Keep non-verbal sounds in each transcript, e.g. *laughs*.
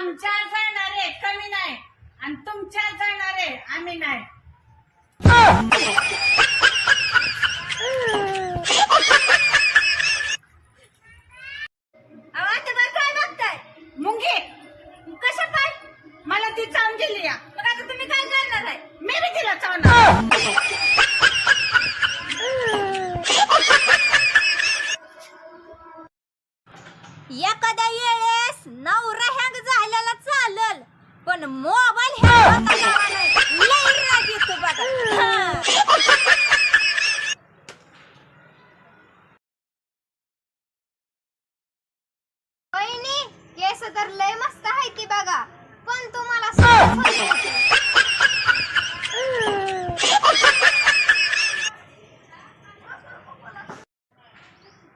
आमच्या जाणारे कमी नाही आणि तुमच्या जाणारे आम्ही नाही. अहो, आता बरं काय बघताय? कसं काय मला ती चावून दिली या मग आता तुम्ही काय करणार आहे? मी बी तिला चावणार. वेळेस नवरा हँग झालेला चालल. पण मोबाईल हँग लई बघा. केस तर लय मस्त आहे ती बघा. पण तुम्हाला सवय होती.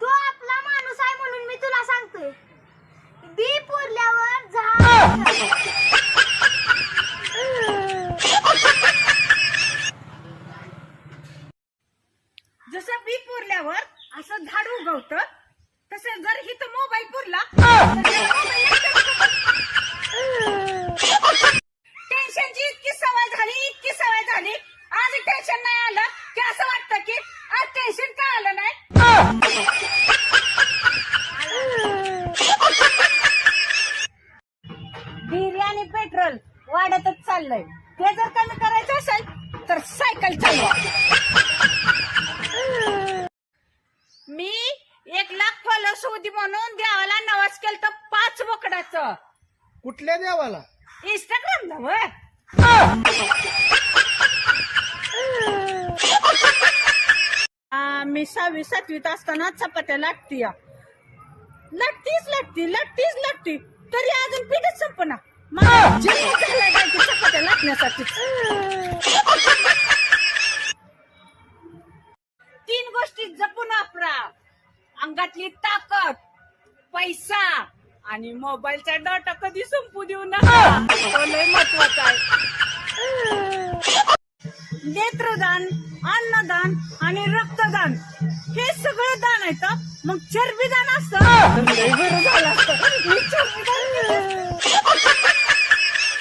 तू आपला माणूस आहे म्हणून मी तुला सांगतोय बी पुरल्यावर झाड जसं बी पुरल्यावर असं झाड उगवत तसं जर हिथं मोबाईल पुरला टेन्शनची इतकी सवय झाली इतकी सवय झाली. आज टेन्शन नाही आलं की असं वाटतं की आज टेन्शन का आलं नाही. बिर्याणी पेट्रोल वाढतच चाललंय. ते जर कमी करायचं असेल तर सायकल चालवा. मी एक लाख फॉलोअर्स होती म्हणून देवाला नवाज केलं तर पाच बोकडाचं. कुठल्या देवाला? इंस्टाग्रामला वय. मी सहावी सातवीत असताना चपात्या लागती लागतीच लागती लागतीच लागती तरी अजून पीठच संपना. *laughs* तीन गोष्टी जपून वापरा. अंगातली ताकद पैसा आणि मोबाईलचा डाटा कधी संपू देऊ नका. तो लय महत्त्वाचा आहे. *laughs* नेत्रदान अन्नदान आणि रक्तदान हे सगळं दान आहे मग चरबी दान